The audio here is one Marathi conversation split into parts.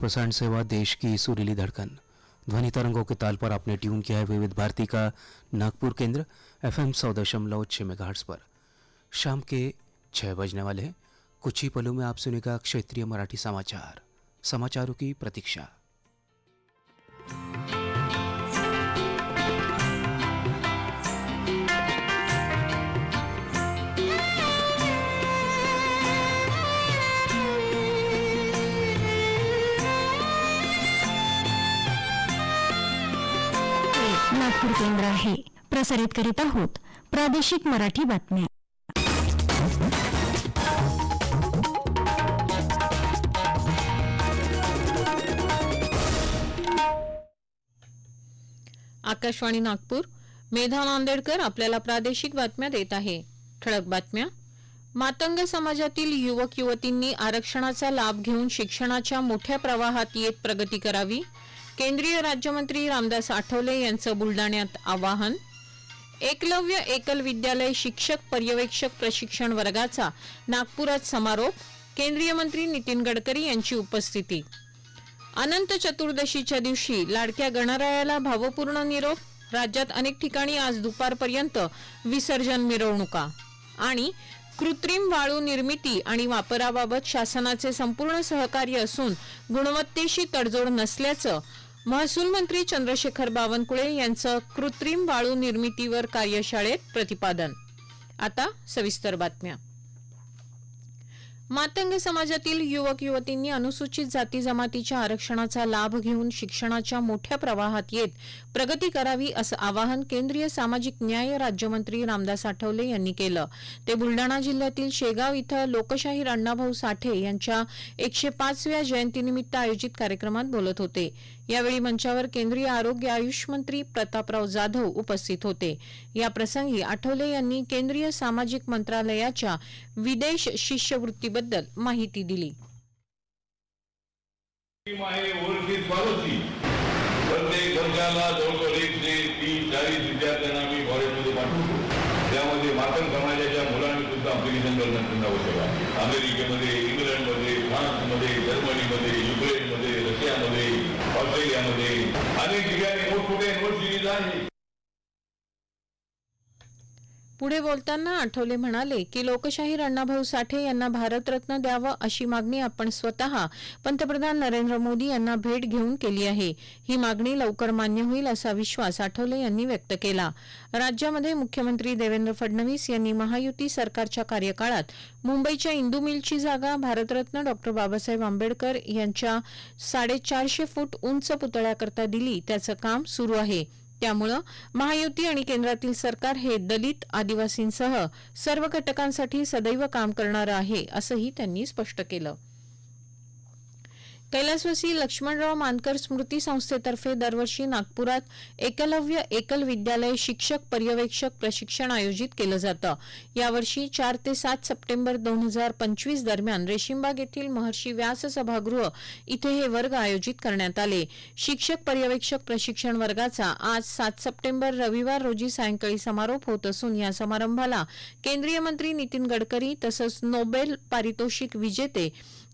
प्रसारण सेवा देश की सुरीली धड़कन। ध्वनि तरंगों के ताल पर आपने ट्यून किया है विविध भारती का नागपुर केंद्र एफ़ एम सौ दशमलव छः मेगाहर्ट्ज़ पर। शाम के छः बजने वाले हैं। कुछ ही पलों में आप सुनेगा क्षेत्रीय मराठी समाचार। समाचारों की प्रतीक्षा। नागपूर केंद्र आहे. प्रसारित करीत आहोत प्रादेशिक मराठी बातम्या. आकाशवाणी नागपूर. मेधा नांदेडकर आपल्याला प्रादेशिक बातम्या देत आहे. ठळक बातम्या. मातंग समाजातील युवक युवतींनी आरक्षणाचा लाभ घेऊन शिक्षणाच्या मोठ्या प्रवाहात येत प्रगती करावी. केंद्रीय राज्यमंत्री रामदास आठवले यांचं बुलडाण्यात आवाहन. एकलव्य एकल विद्यालय शिक्षक पर्यवेक्षक प्रशिक्षण वर्गाचा नागपुरात समारोप. केंद्रीय मंत्री नितीन गडकरी यांची उपस्थिती. अनंत चतुर्दशीच्या दिवशी लाडक्या गणरायाला भावपूर्ण निरोप. राज्यात अनेक ठिकाणी आज दुपारपर्यंत विसर्जन मिरवणुका. आणि कृत्रिम वाळू निर्मिती आणि वापराबाबत शासनाचे संपूर्ण सहकार्य असून गुणवत्तेशी तडजोड नसल्याचं महसूल मंत्री चंद्रशेखर बावनकुळे यांचं कृत्रिम वाळू निर्मितीवर कार्यशाळेत प्रतिपादन. आता सविस्तर बातम्या. मातंग समाजातील युवक युवतींनी अनुसूचित जाती जमातीच्या आरक्षणाचा लाभ घेऊन शिक्षणाच्या मोठ्या प्रवाहात येत प्रगती करावी असं आवाहन केंद्रीय सामाजिक न्याय राज्यमंत्री रामदास आठवले यांनी केलं. ते बुलडाणा जिल्ह्यातील शेगाव इथं लोकशाहीर अण्णाभाऊ साठे यांच्या एकशे पाचव्या जयंतीनिमित्त आयोजित कार्यक्रमात बोलत होते. यावेळी मंचावर केंद्रीय आरोग्य आयुष मंत्री प्रतापराव जाधव उपस्थित होते. या प्रसंगी आठवले यांनी केंद्रीय सामाजिक मंत्रालयाच्या विदेश शिष्यवृत्तीबद्दल माहिती दिली. प्रत्येक वर्षाला जवळजवळ एक ते तीन चाळीस विद्यार्थ्यांना कॉलेजमध्ये पाठवतो. त्यामध्ये मातंग समाजाच्या सुद्धा अप्लिकेशन करणं आवश्यक आहे अमेरिकेमध्ये इंग्लंडमध्ये फ्रान्समध्ये जर्मनीमध्ये युक्रेनमध्ये रशियामध्ये ऑस्ट्रेलियामध्ये अनेक ठिकाणी मोठमोठ्या युनिव्हर्सिटीज आहेत. पुढे बोलताना आठवले म्हणाले की लोकशाहीर अण्णाभाऊ साठे यांना भारतरत्न द्यावं अशी मागणी आपण स्वतः पंतप्रधान नरेंद्र मोदी यांना भेट घेऊन केली आहे. ही मागणी लवकर मान्य होईल असा विश्वास आठवले यांनी व्यक्त केला. राज्यामध्ये मुख्यमंत्री देवेंद्र फडणवीस यांनी महायुती सरकारच्या कार्यकाळात मुंबईच्या इंदू मिलची जागा भारतरत्न डॉक्टर बाबासाहेब आंबेडकर यांच्या साडेचारशे फूट उंच पुतळ्याकरता दिली. त्याचं काम सुरू आहे. त्यामुळं महायुती आणि केंद्रातील सरकार हे दलित आदिवासींसह सर्व घटकांसाठी सदैव काम करणारं आहे असंही त्यांनी स्पष्ट केलं. कैलासवासी लक्ष्मणराव मानकर स्मृती संस्थेतर्फे दरवर्षी नागपुरात एकलव्य एकल विद्यालय शिक्षक पर्यवेक्षक प्रशिक्षण आयोजित केलं जातं. यावर्षी चार ते सात सप्टेंबर दोन हजार पंचवीस दरम्यान रेशीमबाग येथील महर्षी व्यास सभागृह इथे हे वर्ग आयोजित करण्यात आले. शिक्षक पर्यवेक्षक प्रशिक्षण वर्गाचा आज सात सप्टेंबर रविवार रोजी सायंकाळी समारोप होत असून या समारंभाला केंद्रीय मंत्री नितीन गडकरी तसंच नोबेल पारितोषिक विजेते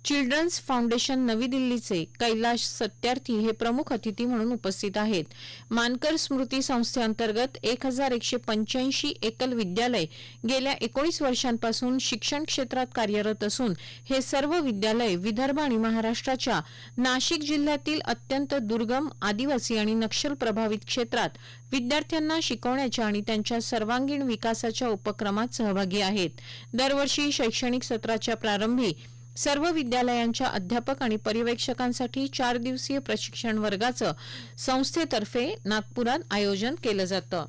चिल्ड्रन्स फाउंडेशन नवी दिल्लीचे कैलाश सत्यार्थी हे प्रमुख अतिथी म्हणून उपस्थित आहेत. मानकर स्मृती संस्थेअंतर्गत एक हजार एकशे पंच्याऐंशी एकल विद्यालय गेल्या एकोणीस वर्षांपासून शिक्षण क्षेत्रात कार्यरत असून हे सर्व विद्यालय विदर्भ आणि महाराष्ट्राच्या नाशिक जिल्ह्यातील अत्यंत दुर्गम आदिवासी आणि नक्षल प्रभावित क्षेत्रात विद्यार्थ्यांना शिकवण्याच्या आणि त्यांच्या सर्वांगीण विकासाच्या उपक्रमात सहभागी आहेत. दरवर्षी शैक्षणिक सत्राच्या प्रारंभी सर्व विद्यालयांच्या अध्यापक आणि पर्यवेक्षकांसाठी चार दिवसीय प्रशिक्षण वर्गाचं संस्थेतर्फे नागपुरात आयोजन केलं जातं.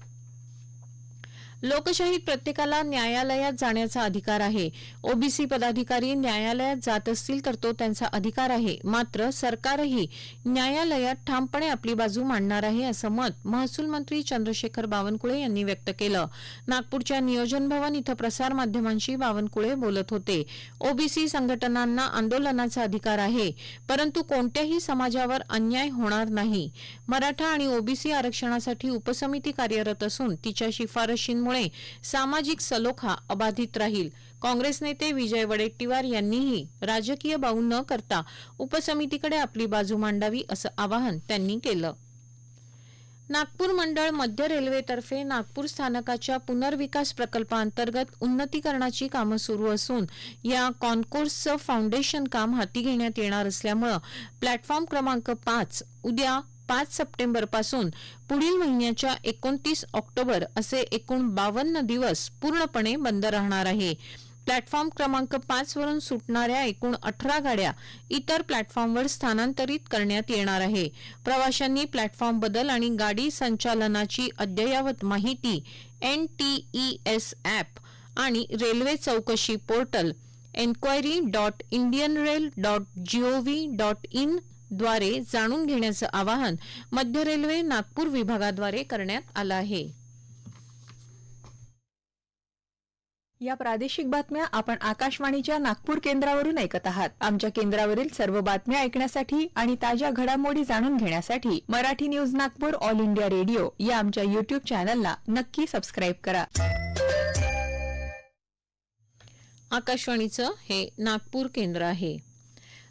लोकशाहीत प्रत्येकाला न्यायालयात जाण्याचा अधिकार आहे. ओबीसी पदाधिकारी न्यायालयात जात असतील तर तो त्यांचा अधिकार आहे. मात्र सरकारही न्यायालयात ठामपणे आपली बाजू मांडणार आहे असं मत महसूल मंत्री चंद्रशेखर बावनकुळे यांनी व्यक्त केलं. नागपूरच्या नियोजन भवन इथं प्रसारमाध्यमांशी बावनकुळे बोलत होते. ओबीसी संघटनांना आंदोलनाचा अधिकार आहे परंतु कोणत्याही समाजावर अन्याय होणार नाही. मराठा आणि ओबीसी आरक्षणासाठी उपसमिती कार्यरत असून तिच्या शिफारशींमुळे यामुळे सामाजिक सलोखा अबाधित राहील. काँग्रेस नेते विजय वडेट्टीवार यांनीही राजकीय बाऊ न करता उपसमितीकडे आपली बाजू मांडावी असं आवाहन त्यांनी केलं. नागपूर मंडळ मध्य रेल्वेतर्फे नागपूर स्थानकाच्या पुनर्विकास प्रकल्पांतर्गत उन्नतीकरणाची कामं सुरू असून या कॉन्कोर्सचं फाउंडेशन काम हाती घेण्यात येणार असल्यामुळं प्लॅटफॉर्म क्रमांक पाच उद्या पाच सप्टेंबरपासून पुढील महिन्याच्या एकोणतीस ऑक्टोबर असे एकूण बावन्न दिवस पूर्णपणे बंद राहणार आहे. प्लॅटफॉर्म क्रमांक पाच वरून सुटणाऱ्या एकूण अठरा गाड्या इतर प्लॅटफॉर्मवर स्थानांतरित करण्यात येणार आहे. प्रवाशांनी प्लॅटफॉर्म बदल आणि गाडी संचालनाची अद्ययावत माहिती N T E S app आणि रेल्वे चौकशी portal enquiry dot Indian rail dot G O V dot in द्वारे जाणून घेण्याचं आवाहन मध्य रेल्वे नागपूर विभागाद्वारे करण्यात आलं आहे. या प्रादेशिक बातम्या आपण आकाशवाणीच्या नागपूर केंद्रावरून ऐकत आहात. आमच्या केंद्रावरील सर्व बातम्या ऐकण्यासाठी आणि ताज्या घडामोडी जाणून घेण्यासाठी Marathi news Nagpur all India radio या आमच्या युट्यूब चॅनलला नक्की सबस्क्राईब करा. आकाशवाणीचं हे नागपूर केंद्र आहे.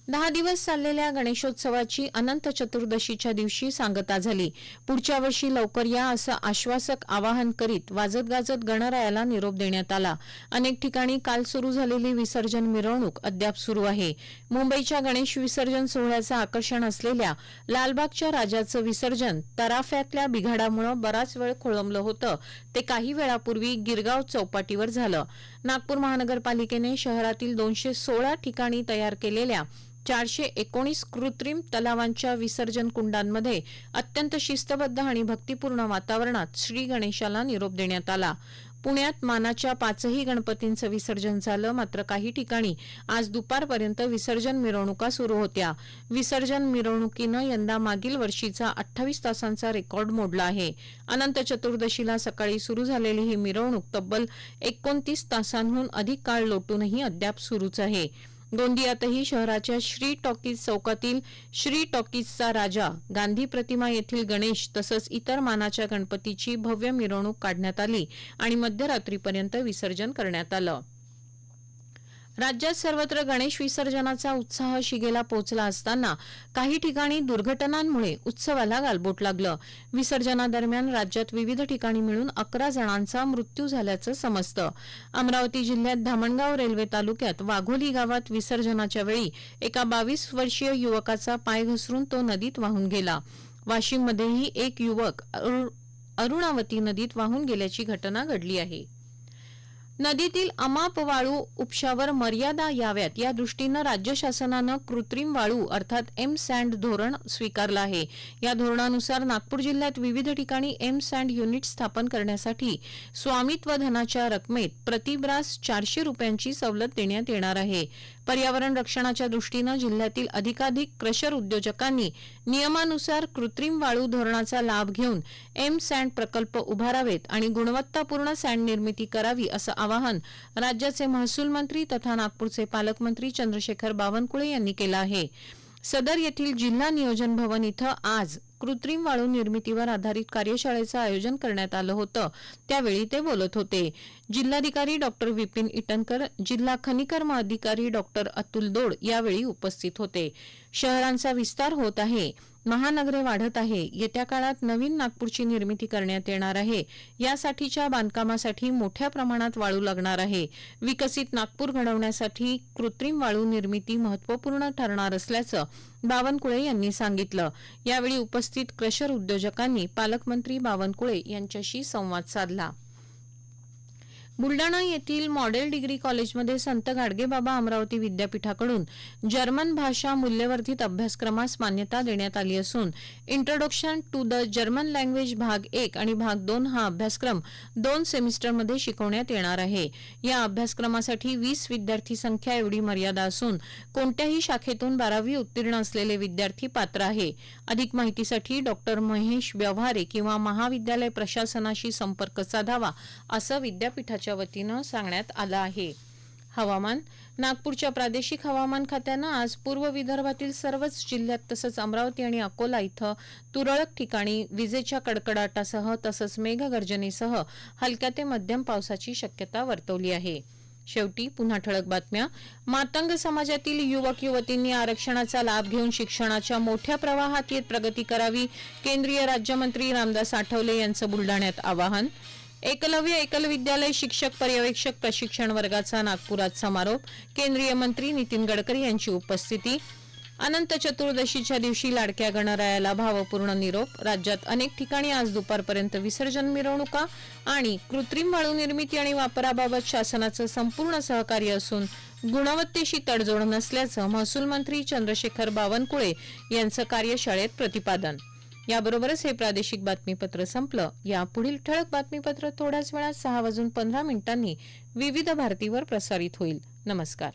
दहा दिवस चाललेल्या गणेशोत्सवाची अनंत चतुर्दशीच्या दिवशी सांगता झाली. पुढच्या वर्षी लवकर या असं आश्वासक आवाहन करीत वाजत गाजत गणरायाला निरोप देण्यात आला. अनेक ठिकाणी काल सुरू झालेली विसर्जन मिरवणूक अद्याप सुरू आहे. मुंबईच्या गणेश विसर्जन सोहळ्याचं आकर्षण असलेल्या लालबागच्या राजाचं विसर्जन तराफ्यातल्या बिघाडामुळे बराच वेळ खोळंबलं होतं. ते काही वेळापूर्वी गिरगाव चौपाटीवर झालं. नागपूर महानगरपालिकेने शहरातील दोनशे सोळा ठिकाणी तयार केलेल्या चारशे एकोणीस कृत्रिम तलावांच्या विसर्जन कुंडांमध्ये अत्यंत शिस्तबद्ध आणि भक्तिपूर्ण वातावरणात श्री गणेशाला निरोप देण्यात आला. पुण्यात मानाच्या पाचही गणपतींचं विसर्जन झालं मात्र काही ठिकाणी आज दुपारपर्यंत विसर्जन मिरवणुका सुरू होत्या. विसर्जन मिरवणुकीनं यंदा मागील वर्षीचा अठ्ठावीस तासांचा रेकॉर्ड मोडला आहे. अनंत चतुर्दशीला सकाळी सुरू झालेली ही मिरवणूक तब्बल एकोणतीस तासांहून अधिक काळ लोटूनही अद्याप सुरूच आहे. गोंदियातही शहराच्या श्री टॉकीज चौकातील श्री टॉकीजचा राजा गांधी प्रतिमा येथील गणेश तसंच इतर मानाच्या गणपतीची भव्य मिरवणूक काढण्यात आली आणि मध्यरात्रीपर्यंत विसर्जन करण्यात आलं. राज्यात सर्वत्र गणेश विसर्जनाचा उत्साह शिगेला पोचला असताना काही ठिकाणी दुर्घटनांमुळे उत्सवाला गालबोट लागलं. विसर्जनादरम्यान राज्यात विविध ठिकाणी मिळून अकरा जणांचा मृत्यू झाल्याचं समजतं. अमरावती जिल्ह्यात धामणगाव रेल्वे तालुक्यात वाघोली गावात विसर्जनाच्या वेळी एका बावीस वर्षीय युवकाचा पाय घसरून तो नदीत वाहून गेला. वाशिममध्येही एक युवक अरु- अरुणावती नदीत वाहून गेल्याची घटना घडली आहे. नदीतील अमाप वाळू उपशावर मर्यादा याव्यात. या दृष्टीनं राज्य शासनानं कृत्रिम वाळू अर्थात एम सँड धोरण स्वीकारलं आहे. या धोरणानुसार नागपूर जिल्ह्यात विविध ठिकाणी एम सँड युनिट स्थापन करण्यासाठी स्वामित्व धनाच्या रकमेत प्रतिब्रास चारशे रुपयांची सवलत देण्यात येणार आहे. पर्यावरण रक्षणाच्या दृष्टीनं जिल्ह्यातील अधिकाधिक क्रशर उद्योजकांनी नियमानुसार कृत्रिम वाळू धोरणाचा लाभ घेऊन एम सँड प्रकल्प उभारावेत आणि गुणवत्तापूर्ण सँड निर्मिती करावी असं आवाहन राज्याचे महसूल मंत्री तथा नागपूरचे पालकमंत्री चंद्रशेखर बावनकुळे यांनी केलं आहे. सदर येथील जिल्हा नियोजन भवन इथं आज कृत्रिम वाळू निर्मितीवर आधारित कार्यशाळेचं आयोजन करण्यात आलं होतं. त्यावेळी ते बोलत होते. जिल्हाधिकारी डॉक्टर विपिन इटनकर जिल्हा खनिकर्म अधिकारी डॉक्टर अतुल दोड यावेळी उपस्थित होते. शहरांचा विस्तार होत आहे. महानगरे वाढत आहे. येत्या काळात नवीन नागपूरची निर्मिती करण्यात येणार आहे. यासाठीच्या बांधकामासाठी मोठ्या प्रमाणात वाळू लागणार आहे. विकसित नागपूर घडवण्यासाठी कृत्रिम वाळू निर्मिती महत्त्वपूर्ण ठरणार असल्याचं बावनकुळे यांनी सांगितलं. यावेळी उपस्थित क्रशर उद्योजकांनी पालकमंत्री बावनकुळे यांच्याशी संवाद साधला. बुलडाणा येथील मॉडेल डिग्री कॉलेजमध्ये संत गाडगेबाबा अमरावती विद्यापीठाकडून जर्मन भाषा मूल्यवर्धित अभ्यासक्रमास मान्यता देण्यात आली असून introduction to the German language भाग एक आणि भाग दोन हा अभ्यासक्रम दोन सेमिस्टरमध्ये शिकवण्यात येणार आहे. या अभ्यासक्रमासाठी वीस विद्यार्थी संख्या एवढी मर्यादा असून कोणत्याही शाखेतून बारावी उत्तीर्ण असलेले विद्यार्थी पात्र आहे. अधिक माहितीसाठी डॉक्टर महेश व्यवहारे किंवा महाविद्यालय प्रशासनाशी संपर्क साधावा असं विद्यापीठाच्या वतीनं सांगण्यात आलं आहे. हवामान नागपूरच्या प्रादेशिक हवामान खात्यानं आज पूर्व विदर्भातील सर्वच जिल्ह्यात तसंच अमरावती आणि अकोला इथं तुरळक ठिकाणी विजेच्या कडकडाटासह तसंच मेघगर्जनेसह हलक्या ते मध्यम पावसाची शक्यता वर्तवली आहे. शेवटी पुन्हा ठळक बातम्या. मातंग समाजातील युवक युवतींनी आरक्षणाचा लाभ घेऊन शिक्षणाच्या मोठ्या प्रवाहात येत प्रगती करावी केंद्रीय राज्यमंत्री रामदास आठवले यांचं बुलडाण्यात आवाहन एकलव्य एकल विद्यालय शिक्षक पर्यवेक्षक प्रशिक्षण वर्गाचा नागपुरात समारोप. केंद्रीय मंत्री नितीन गडकरी यांची उपस्थिती. अनंत चतुर्दशीच्या दिवशी लाडक्या गणरायाला भावपूर्ण निरोप. राज्यात अनेक ठिकाणी आज दुपारपर्यंत विसर्जन मिरवणुका आणि कृत्रिम वाळू निर्मिती आणि वापराबाबत शासनाचं संपूर्ण सहकार्य असून गुणवत्तेशी तडजोड नसल्याचं महसूल मंत्री चंद्रशेखर बावनकुळे यांचं कार्यशाळेत प्रतिपादन. याबरोबरच हे प्रादेशिक बातमीपत्र संपलं. या पुढील ठळक बातमीपत्र थोड्याच वेळात सहा वाजून पंधरा मिनिटांनी विविध भारतीवर प्रसारित होईल. नमस्कार.